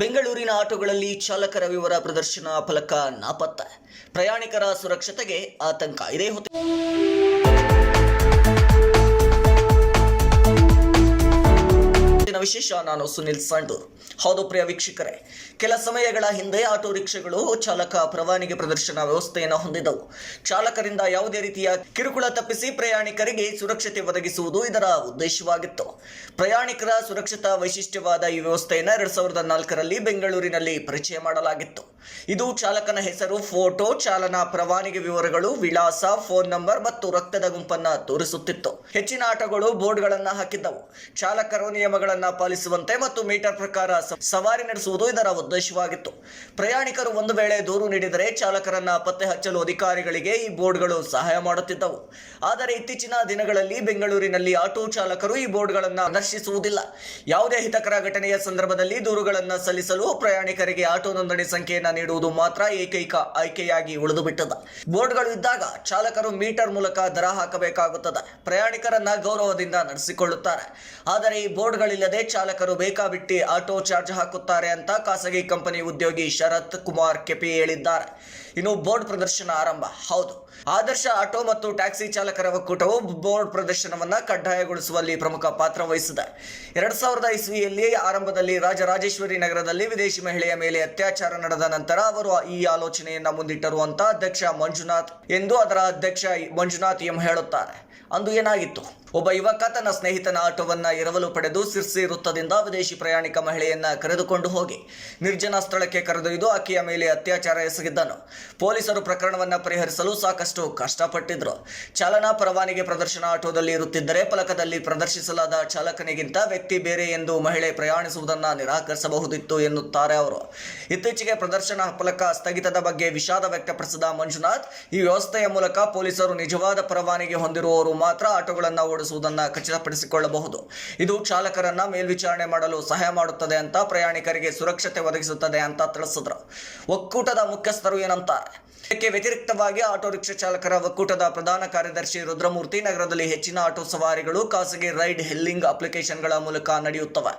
ಬೆಂಗಳೂರಿನ ಆಟೋಗಳಲ್ಲಿ ಚಾಲಕರ ವಿವರ ಪ್ರದರ್ಶನ ಫಲಕ ನಾಪತ್ತೆ. ಪ್ರಯಾಣಿಕರ ಸುರಕ್ಷತೆಗೆ ಆತಂಕ. ಇದೇ ಹೊತ್ತು ವಿಶೇಷ ನಾನು ಸುನಿಲ್ ಸಂಡೂರ್ ಹೌದು ಪ್ರಿಯ ವೀಕ್ಷಕರೇ, ಕೆಲ ಸಮಯಗಳ ಹಿಂದೆ ಆಟೋ ರಿಕ್ಷೆಗಳು ಚಾಲಕ ಪ್ರವಾನಿಗೆ ಪ್ರದರ್ಶನ ವ್ಯವಸ್ಥೆಯನ್ನು ಹೊಂದಿದ್ದವು. ಚಾಲಕರಿಂದ ಯಾವುದೇ ರೀತಿಯ ಕಿರುಕುಳ ತಪ್ಪಿಸಿ ಪ್ರಯಾಣಿಕರಿಗೆ ಸುರಕ್ಷತೆ ಒದಗಿಸುವುದು ಇದರ ಉದ್ದೇಶವಾಗಿತ್ತು. ಪ್ರಯಾಣಿಕರ ಸುರಕ್ಷತಾ ವೈಶಿಷ್ಟ್ಯವಾದ ಈ ವ್ಯವಸ್ಥೆಯನ್ನು ಎರಡ್ ಸಾವಿರದ ನಾಲ್ಕರಲ್ಲಿ ಬೆಂಗಳೂರಿನಲ್ಲಿ ಪರಿಚಯ ಮಾಡಲಾಗಿತ್ತು. ಇದು ಚಾಲಕನ ಹೆಸರು, ಫೋಟೋ, ಚಾಲನಾ ಪ್ರವಾನಿಗೆ ವಿವರಗಳು, ವಿಳಾಸ, ಫೋನ್ ನಂಬರ್ ಮತ್ತು ರಕ್ತದ ಗುಂಪನ್ನ ತೋರಿಸುತ್ತಿತ್ತು. ಹೆಚ್ಚಿನ ಆಟೋಗಳು ಬೋರ್ಡ್ಗಳನ್ನು ಹಾಕಿದ್ದವು. ಚಾಲಕರು ನಿಯಮಗಳನ್ನ ಪಾಲಿಸುವಂತೆ ಮತ್ತು ಮೀಟರ್ ಪ್ರಕಾರ ಸವಾರಿ ನಡೆಸುವುದು ಇದರ ಉದ್ದೇಶವಾಗಿತ್ತು. ಪ್ರಯಾಣಿಕರು ಒಂದು ವೇಳೆ ದೂರು ನೀಡಿದರೆ ಚಾಲಕರನ್ನ ಪತ್ತೆ ಹಚ್ಚಲು ಅಧಿಕಾರಿಗಳಿಗೆ ಈ ಬೋರ್ಡ್ಗಳು ಸಹಾಯ ಮಾಡುತ್ತಿದ್ದವು. ಆದರೆ ಇತ್ತೀಚಿನ ದಿನಗಳಲ್ಲಿ ಬೆಂಗಳೂರಿನಲ್ಲಿ ಆಟೋ ಚಾಲಕರು ಈ ಬೋರ್ಡ್ಗಳನ್ನು ಪ್ರದರ್ಶಿಸುವುದಿಲ್ಲ ಯಾವುದೇ ಹಿತಕರ ಘಟನೆಯ ಸಂದರ್ಭದಲ್ಲಿ ದೂರುಗಳನ್ನು ಸಲ್ಲಿಸಲು ಪ್ರಯಾಣಿಕರಿಗೆ ಆಟೋ ನೋಂದಣಿ ಸಂಖ್ಯೆಯನ್ನು ನೀಡುವುದು ಮಾತ್ರ ಏಕೈಕ ಆಯ್ಕೆಯಾಗಿ ಉಳಿದು ಬಿಟ್ಟದ ಬೋರ್ಡ್ಗಳು ಇದ್ದಾಗ ಚಾಲಕರು ಮೀಟರ್ ಮೂಲಕ ದರ ಹಾಕಬೇಕಾಗುತ್ತದೆ. ಪ್ರಯಾಣಿಕರನ್ನ ಗೌರವದಿಂದ ನಡೆಸಿಕೊಳ್ಳುತ್ತಾರೆ. ಆದರೆ ಈ ಬೋರ್ಡ್ಗಳಿಲ್ಲದೆ ಚಾಲಕರು ಬೇಕಾಬಿಟ್ಟಿ ಆಟೋ ಚಾರ್ಜ್ ಹಾಕುತ್ತಾರೆ ಅಂತ ಖಾಸಗಿ ಕಂಪನಿ ಉದ್ಯೋಗಿ ಶರತ್ ಕುಮಾರ್ ಕೆಪಿ ಹೇಳಿದ್ದಾರೆ. ಇನ್ನು ಬೋರ್ಡ್ ಪ್ರದರ್ಶನ ಆರಂಭ. ಹೌದು. ಆದರ್ಶ ಆಟೋ ಮತ್ತು ಟ್ಯಾಕ್ಸಿ ಚಾಲಕರ ಒಕ್ಕೂಟವು ಬೋರ್ಡ್ ಪ್ರದರ್ಶನವನ್ನ ಕಡ್ಡಾಯಗೊಳಿಸುವಲ್ಲಿ ಪ್ರಮುಖ ಪಾತ್ರ ವಹಿಸಿದೆ. ಎರಡ್ ಸಾವಿರದ ಇಸ್ವಿಯಲ್ಲಿ ಆರಂಭದಲ್ಲಿ ರಾಜರಾಜೇಶ್ವರಿ ನಗರದಲ್ಲಿ ವಿದೇಶಿ ಮಹಿಳೆಯ ಮೇಲೆ ಅತ್ಯಾಚಾರ ನಡೆದ ನಂತರ ಅವರು ಈ ಆಲೋಚನೆಯನ್ನ ಮುಂದಿಟ್ಟರು ಅಂತ ಅಧ್ಯಕ್ಷ ಮಂಜುನಾಥ್ ಎಂದು ಅದರ ಅಧ್ಯಕ್ಷ ಮಂಜುನಾಥ್ ಎಂ ಹೇಳುತ್ತಾರೆ. ಅಂದು ಏನಾಗಿತ್ತು? ಒಬ್ಬ ಯುವಕ ತನ್ನ ಸ್ನೇಹಿತನ ಆಟೋವನ್ನ ಎರವಲು ಪಡೆದು ಸಿರ್ಸಿ ವೃತ್ತದಿಂದ ವಿದೇಶಿ ಪ್ರಯಾಣಿಕ ಮಹಿಳೆಯನ್ನ ಕರೆದುಕೊಂಡು ಹೋಗಿ ನಿರ್ಜನ ಸ್ಥಳಕ್ಕೆ ಕರೆದೊಯ್ದು ಆಕೆಯ ಮೇಲೆ ಅತ್ಯಾಚಾರ ಎಸಗಿದ್ದನು. ಪೊಲೀಸರು ಪ್ರಕರಣವನ್ನ ಪರಿಹರಿಸಲು ಸಾಕಷ್ಟು ಕಷ್ಟಪಟ್ಟಿದ್ರು. ಚಾಲನಾ ಪರವಾನಿಗೆ ಪ್ರದರ್ಶನ ಆಟೋದಲ್ಲಿ ಇರುತ್ತಿದ್ದರೆ ಫಲಕದಲ್ಲಿ ಪ್ರದರ್ಶಿಸಲಾದ ಚಾಲಕನಿಗಿಂತ ವ್ಯಕ್ತಿ ಬೇರೆ ಎಂದು ಮಹಿಳೆ ಪ್ರಯಾಣಿಸುವುದನ್ನ ನಿರಾಕರಿಸಬಹುದಿತ್ತು ಎನ್ನುತ್ತಾರೆ ಅವರು. ಇತ್ತೀಚೆಗೆ ಪ್ರದರ್ಶನ ಫಲಕ ಸ್ಥಗಿತದ ಬಗ್ಗೆ ವಿಷಾದ ವ್ಯಕ್ತಪಡಿಸಿದ ಮಂಜುನಾಥ್, ಈ ವ್ಯವಸ್ಥೆಯ ಮೂಲಕ ಪೊಲೀಸರು ನಿಜವಾದ ಪರವಾನಿಗೆ ಹೊಂದಿರುವವರು ಮಾತ್ರ ಆಟೋಗಳನ್ನು ಓಡಿಸುವುದನ್ನು ಖಚಿತಪಡಿಸಿಕೊಳ್ಳಬಹುದು. ಇದು ಚಾಲಕರನ್ನ ಮೇಲ್ವಿಚಾರಣೆ ಮಾಡಲು ಸಹಾಯ ಮಾಡುತ್ತದೆ ಅಂತ ಪ್ರಯಾಣಿಕರಿಗೆ ಸುರಕ್ಷತೆ ಒದಗಿಸುತ್ತದೆ ಅಂತ ತಿಳಿಸಿದ್ರು. ಒಕ್ಕೂಟದ ಮುಖ್ಯಸ್ಥರು ಏನಂತಾರೆ? ಇದಕ್ಕೆ ವ್ಯತಿರಿಕ್ತವಾಗಿ ಆಟೋ ರಿಕ್ಷಾ ಚಾಲಕರ ಒಕ್ಕೂಟದ ಪ್ರಧಾನ ಕಾರ್ಯದರ್ಶಿ ರುದ್ರಮೂರ್ತಿ ನಗರದಲ್ಲಿ ಹೆಚ್ಚಿನ ಆಟೋ ಸವಾರಿಗಳು ಖಾಸಗಿ ರೈಡ್ ಹೆಲ್ಲಿಂಗ್ ಅಪ್ಲಿಕೇಶನ್ಗಳ ಮೂಲಕ ನಡೆಯುತ್ತವೆ.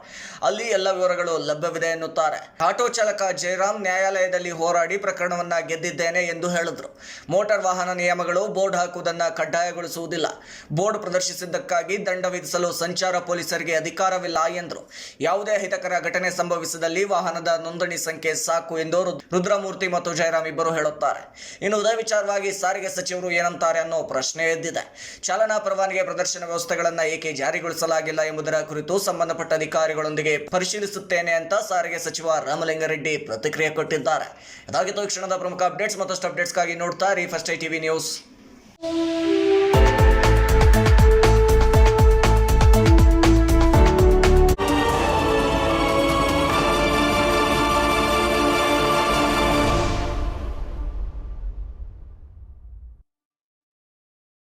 ಅಲ್ಲಿ ಎಲ್ಲ ವಿವರಗಳು ಲಭ್ಯವಿದೆ ಎನ್ನುತ್ತಾರೆ. ಆಟೋ ಚಾಲಕ ಜಯರಾಮ್ ನ್ಯಾಯಾಲಯದಲ್ಲಿ ಹೋರಾಡಿ ಪ್ರಕರಣವನ್ನ ಗೆದ್ದಿದ್ದೇನೆ ಎಂದು ಹೇಳಿದ್ರು. ಮೋಟಾರ್ ವಾಹನ ನಿಯಮಗಳು ಬೋರ್ಡ್ ಹಾಕುವುದನ್ನು ಕಡ್ಡಾಯಗೊಳಿಸುವುದಿಲ್ಲ. ಬೋರ್ಡ್ ಪ್ರದರ್ಶಿಸಿದ್ದಕ್ಕಾಗಿ ದಂಡ ವಿಧಿಸಲು ಸಂಚಾರ ಪೊಲೀಸರಿಗೆ ಅಧಿಕಾರವಿಲ್ಲ ಎಂದರು. ಯಾವುದೇ ಅಹಿತಕರ ಘಟನೆ ಸಂಭವಿಸಿದಲ್ಲಿ ವಾಹನದ ನೋಂದಣಿ ಸಂಖ್ಯೆ ಸಾಕು ಎಂದು ರುದ್- ರುದ್ರಮೂರ್ತಿ ಮತ್ತು ಜಯರಾಮ್ ಇಬ್ಬರು ಹೇಳುತ್ತಾರೆ. ಇನ್ನು ಇದೇ ವಿಚಾರವಾಗಿ ಸಾರಿಗೆ ಸಚಿವರು ಏನಂತಾರೆ ಅನ್ನೋ ಪ್ರಶ್ನೆ ಎದ್ದಿದೆ. ಚಾಲನಾ ಪರವಾನಿಗೆ ಪ್ರದರ್ಶನ ವ್ಯವಸ್ಥೆಗಳನ್ನು ಏಕೆ ಜಾರಿಗೊಳಿಸಲಾಗಿಲ್ಲ ಎಂಬುದರ ಕುರಿತು ಸಂಬಂಧಪಟ್ಟ ಅಧಿಕಾರಿಗಳೊಂದಿಗೆ ಪರಿಶೀಲಿಸುತ್ತೇನೆ ಅಂತ ಸಾರಿಗೆ ಸಚಿವ ರಾಮಲಿಂಗಾರೆಡ್ಡಿ ಪ್ರತಿಕ್ರಿಯೆ ಕೊಟ್ಟಿದ್ದಾರೆ. ಇದಾಗಿತ್ತು ಕ್ಷಣದ ಪ್ರಮುಖ ಅಪ್ಡೇಟ್ಸ್. ಮತ್ತಷ್ಟು ಅಪ್ಡೇಟ್ಸ್ಗಾಗಿ ನೋಡ್ತಾ ರೀ ಫಸ್ಟ್ ಐ ಟಿವಿ ನ್ಯೂಸ್.